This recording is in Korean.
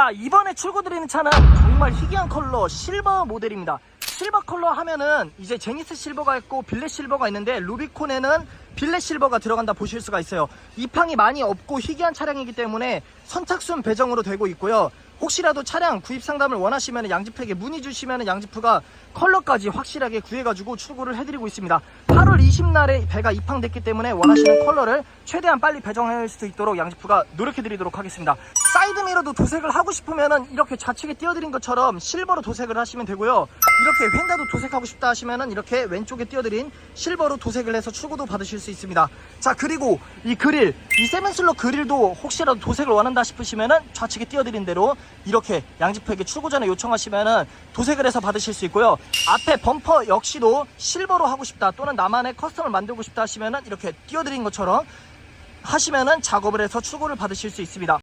자, 이번에 출고드리는 차는 정말 희귀한 컬러 실버 모델입니다. 실버 컬러 하면은 이제 제니스 실버가 있고 빌렛 실버가 있는데 루비콘에는 빌렛 실버가 들어간다 보실 수가 있어요. 이팡이 많이 없고 희귀한 차량이기 때문에 선착순 배정으로 되고 있고요. 혹시라도 차량 구입 상담을 원하시면 양지프에게 문의 주시면 양지프가 컬러까지 확실하게 구해가지고 출고를 해드리고 있습니다. 8월 20날에 배가 입항됐기 때문에 원하시는 컬러를 최대한 빨리 배정할 수 있도록 양지프가 노력해드리도록 하겠습니다. 사이드미러도 도색을 하고 싶으면은 이렇게 좌측에 띄워드린 것처럼 실버로 도색을 하시면 되고요. 이렇게 휀다도 도색하고 싶다 하시면은 이렇게 왼쪽에 띄워드린 실버로 도색을 해서 출고도 받으실 수 있습니다. 자 그리고 이 그릴, 이 세븐슬로 그릴도 혹시라도 도색을 원한다 싶으시면은 좌측에 띄워드린 대로 이렇게 양지프에게 출고 전에 요청하시면은 도색을 해서 받으실 수 있고요. 앞에 범퍼 역시도 실버로 하고 싶다 또는 나만의 커스텀을 만들고 싶다 하시면은 이렇게 띄워드린 것처럼 하시면은 작업을 해서 출고를 받으실 수 있습니다.